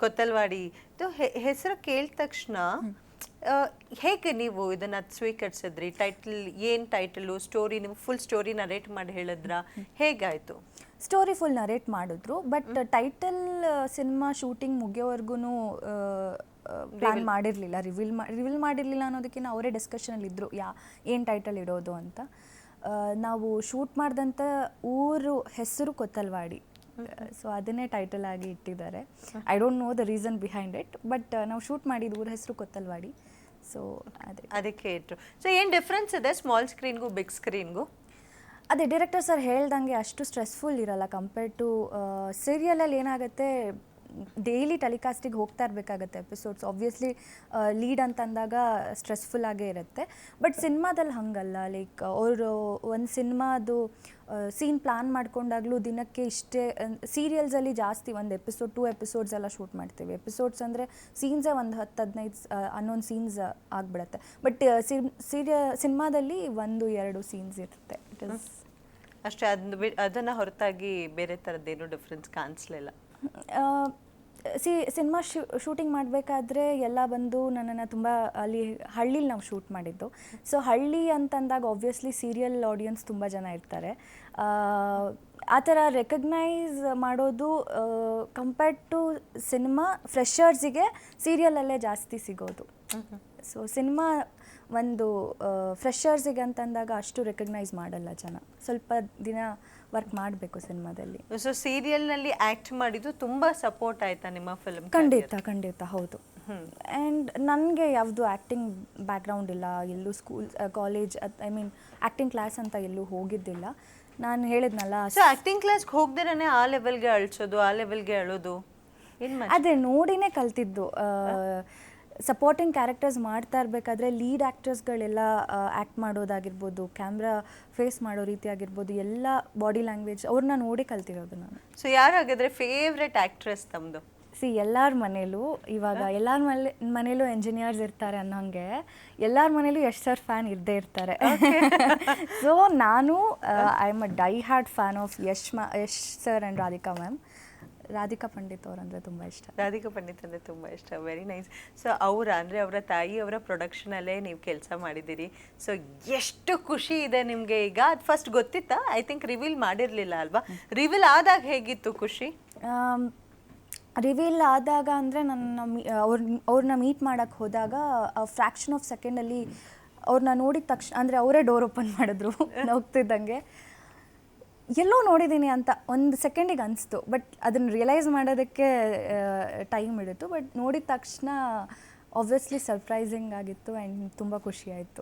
ಕೊತ್ತಲ್ವಾಡಿ. ಇದು ಹೆಸರು ಕೇಳಿದ ತಕ್ಷಣ ಹೇಗೆ ನೀವು ಇದನ್ನ ಸ್ವೀಕರಿಸಿದ್ರಿ? ಟೈಟಲ್ ಏನ್ ಟೈಟಲು ಸ್ಟೋರಿ ನೀವು ಫುಲ್ ಸ್ಟೋರಿ ನರೇಟ್ ಮಾಡಿ ಹೇಳಿದ್ರ? ಹೇಗಾಯ್ತು? ಸ್ಟೋರಿ ಫುಲ್ ನರೇಟ್ ಮಾಡಿದ್ರು ಬಟ್ ಟೈಟಲ್ ಸಿನಿಮಾ ಶೂಟಿಂಗ್ ಮುಗಿಯೋವರೆಗೂ ಪ್ಲಾನ್ ಮಾಡಿರಲಿಲ್ಲ ರಿವೀಲ್ ರಿವೀಲ್ ಮಾಡಿರಲಿಲ್ಲ ಅನ್ನೋದಕ್ಕಿಂತ ಅವರೇ ಡಿಸ್ಕಷನಲ್ಲಿ ಇದ್ದರು ಯಾ ಏನು ಟೈಟಲ್ ಇಡೋದು ಅಂತ. ನಾವು ಶೂಟ್ ಮಾಡಿದಂಥ ಊರು ಹೆಸರು ಕೊತ್ತಲ್ವಾಡಿ. ಸೊ ಅದನ್ನೇ ಟೈಟಲ್ ಆಗಿ ಇಟ್ಟಿದ್ದಾರೆ. I don't know the reason behind it but ನಾವು ಶೂಟ್ ಮಾಡಿದ ಊರ ಹೆಸರು ಕೊತ್ತಲ್ವಾಡಿ. ಸೊ ಅದೇ. ಅದಕ್ಕೆ ಇಟ್ಟರು ಸೊ ಏನು ಡಿಫ್ರೆನ್ಸ್ ಇದೆ ಸ್ಮಾಲ್ ಸ್ಕ್ರೀನ್ಗೂ ಬಿಗ್ ಸ್ಕ್ರೀನ್ಗೂ ಅದೇ ಡೈರೆಕ್ಟರ್ ಸರ್ ಹೇಳ್ದಂಗೆ ಅಷ್ಟು ಸ್ಟ್ರೆಸ್ಫುಲ್ ಇರಲ್ಲ ಕಂಪೇರ್ಡ್ ಟು ಸೀರಿಯಲಲ್ಲಿ ಏನಾಗುತ್ತೆ ಡೈಲಿ ಟೆಲಿಕಾಸ್ಟಿಗೆ ಹೋಗ್ತಾ ಇರಬೇಕಾಗತ್ತೆ ಎಪಿಸೋಡ್ಸ್ ಆಬ್ವಿಯಸ್ಲಿ ಲೀಡ್ ಅಂತಂದಾಗ ಸ್ಟ್ರೆಸ್ಫುಲ್ ಆಗೇ ಇರುತ್ತೆ. ಬಟ್ ಸಿನಿಮಾದಲ್ಲಿ ಹಂಗಲ್ಲ. ಲೈಕ್ ಅವರು ಒಂದು ಸಿನಿಮಾದು ಸೀನ್ ಪ್ಲಾನ್ ಮಾಡ್ಕೊಂಡಾಗಲೂ ದಿನಕ್ಕೆ ಇಷ್ಟೇ ಸೀರಿಯಲ್ಸಲ್ಲಿ ಜಾಸ್ತಿ ಒಂದು ಎಪಿಸೋಡ್ ಟೂ ಎಪಿಸೋಡ್ಸ್ ಎಲ್ಲ ಶೂಟ್ ಮಾಡ್ತೀವಿ. ಎಪಿಸೋಡ್ಸ್ ಅಂದರೆ ಸೀನ್ಸೇ ಒಂದು ಹತ್ತು ಹದಿನೈದು ಹನ್ನೊಂದು ಸೀನ್ಸ್ ಆಗಿಬಿಡುತ್ತೆ. ಬಟ್ ಸೀರಿಯ ಸಿನಿಮಾದಲ್ಲಿ ಒಂದು ಎರಡು ಸೀನ್ಸ್ ಇರುತ್ತೆ. ಇಟ್ ಇಸ್ ಅಷ್ಟೇ ಅದನ್ನ ಅದನ್ನ ಹೊರತಾಗಿ ಬೇರೆ ಥರದ್ದೇನು ಡಿಫ್ರೆನ್ಸ್ ಕಾಣಿಸ್ಲಿಲ್ಲ. ಸಿ, ಸಿನಿಮಾ ಶೂ, ಶೂಟಿಂಗ್ ಮಾಡಬೇಕಾದ್ರೆ ಎಲ್ಲ ಬಂದು ನನ್ನನ್ನು ತುಂಬ ಅಲ್ಲಿ ಹಳ್ಳಿಲಿ ನಾವು ಶೂಟ್ ಮಾಡಿದ್ದು. ಸೊ ಹಳ್ಳಿ ಅಂತಂದಾಗ ಆಬ್ವಿಯಸ್ಲಿ ಸೀರಿಯಲ್ ಆಡಿಯನ್ಸ್ ತುಂಬ ಜನ ಇರ್ತಾರೆ. ಆ ಥರ ರೆಕಗ್ನೈಸ್ ಮಾಡೋದು ಕಂಪೇರ್ಡ್ ಟು ಸಿನಿಮಾ ಫ್ರೆಷರ್ಸಿಗೆ ಸೀರಿಯಲಲ್ಲೇ ಜಾಸ್ತಿ ಸಿಗೋದು. ಸೊ ಸಿನಿಮಾ ಒಂದು ಫ್ರೆಷರ್ಸಿಗೆ ಅಂತಂದಾಗ ಅಷ್ಟು ರೆಕಗ್ನೈಸ್ ಮಾಡಲ್ಲ ಜನ. ಸ್ವಲ್ಪ ದಿನ ವರ್ಕ್ ಮಾಡಬೇಕು ಸಿನಿಮಾದಲ್ಲಿ ಸೊ ಸೀರಿಯಲ್ನಲ್ಲಿ ಆ್ಯಕ್ಟ್ ಮಾಡಿದ್ದು ತುಂಬ ಸಪೋರ್ಟ್ ಆಯಿತಾ ನಿಮ್ಮ ಫಿಲ್ಮ್ ಖಂಡಿತ ಖಂಡಿತ ಹೌದು. ಆ್ಯಂಡ್ ನನಗೆ ಯಾವುದು ಆ್ಯಕ್ಟಿಂಗ್ ಬ್ಯಾಕ್ಗ್ರೌಂಡ್ ಇಲ್ಲ ಎಲ್ಲೂ school college I mean acting class ಅಂತ ಎಲ್ಲೂ ಹೋಗಿದ್ದಿಲ್ಲ. ನಾನು ಹೇಳಿದ್ನಲ್ಲ ಸೊ ಆ್ಯಕ್ಟಿಂಗ್ ಕ್ಲಾಸ್ಗೆ ಹೋಗ್ದೇನೆ ಆ ಲೆವೆಲ್ಗೆ ಅಳಿಸೋದು ಆ ಲೆವೆಲ್ಗೆ ಅಳೋದು? ಅದೇ ನೋಡಿನೇ ಕಲ್ತಿದ್ದು ಸಪೋರ್ಟಿಂಗ್ ಕ್ಯಾರೆಕ್ಟರ್ಸ್ ಮಾಡ್ತಾ ಇರಬೇಕಾದ್ರೆ ಲೀಡ್ ಆ್ಯಕ್ಟರ್ಸ್ಗಳೆಲ್ಲ ಆ್ಯಕ್ಟ್ ಮಾಡೋದಾಗಿರ್ಬೋದು ಕ್ಯಾಮ್ರಾ ಫೇಸ್ ಮಾಡೋ ರೀತಿ ಆಗಿರ್ಬೋದು ಎಲ್ಲ ಬಾಡಿ ಲ್ಯಾಂಗ್ವೇಜ್ ಅವ್ರನ್ನ ನೋಡಿ ಕಲ್ತಿರೋದು ನಾನು. ಸೊ ಯಾರಾಗಿದ್ರೆ ಫೇವ್ರೆಟ್ ಆ್ಯಕ್ಟ್ರೆಸ್ ತಮ್ಮದು ಸಿ ಎಲ್ಲರ ಮನೇಲೂ ಇವಾಗ ಎಲ್ಲರ ಮನೆ ಮನೇಲೂ ಎಂಜಿನಿಯರ್ಸ್ ಇರ್ತಾರೆ ಅನ್ನೋಂಗೆ ಎಲ್ಲರ ಮನೇಲೂ ಯಶ್ ಸರ್ ಫ್ಯಾನ್ ಇದ್ದೇ ಇರ್ತಾರೆ. ಸೊ ನಾನು I am a die hard fan of Yash ಮ Yash sir and Radhika ma'am Radhika Pandit ಅವರಂದ್ರೆ ತುಂಬ ಇಷ್ಟ. ರಾಧಿಕಾ ಪಂಡಿತ್ ಅಂದ್ರೆ ತುಂಬಾ ಇಷ್ಟ ವೆರಿ ನೈಸ್ ಸೊ ಅವರ ಅಂದ್ರೆ ಅವರ ತಾಯಿ ಅವರ ಪ್ರೊಡಕ್ಷನ್ ಅಲ್ಲೇ ನೀವು ಕೆಲಸ ಮಾಡಿದ್ದೀರಿ. ಸೊ ಎಷ್ಟು ಖುಷಿ ಇದೆ ನಿಮ್ಗೆ ಈಗ. ಅದು ಫಸ್ಟ್ ಗೊತ್ತಿತ್ತಾ? ಐ ಥಿಂಕ್ ರಿವೀಲ್ ಮಾಡಿರ್ಲಿಲ್ಲ ಅಲ್ವಾ? ರಿವೀಲ್ ಆದಾಗ ಹೇಗಿತ್ತು ಖುಷಿ? ರಿವೀಲ್ ಆದಾಗ ಅಂದರೆ ನನ್ನ ಮೀ ಅವ್ರ ಅವ್ರನ್ನ ಮೀಟ್ ಮಾಡೋಕ್ಕೆ ಹೋದಾಗ ಫ್ರ್ಯಾಕ್ಷನ್ ಆಫ್ ಸೆಕೆಂಡಲ್ಲಿ ಅವ್ರನ್ನ ನೋಡಿದ ತಕ್ಷಣ ಅಂದರೆ ಅವರೇ ಡೋರ್ ಓಪನ್ ಮಾಡಿದ್ರು. ಹೋಗ್ತಿದ್ದಂಗೆ ಎಲ್ಲೋ ನೋಡಿದ್ದೀನಿ ಅಂತ ಒಂದು ಸೆಕೆಂಡಿಗೆ ಅನಿಸ್ತು. ಬಟ್ ಅದನ್ನು ರಿಯಲೈಸ್ ಮಾಡೋದಕ್ಕೆ ಟೈಮ್ ಹಿಡಿತು. ಬಟ್ ನೋಡಿದ ತಕ್ಷಣ ಆಬ್ವಿಯಸ್ಲಿ ಸರ್ಪ್ರೈಸಿಂಗ್ ಆಗಿತ್ತು ಆ್ಯಂಡ್ ತುಂಬ ಖುಷಿ ಆಯಿತು.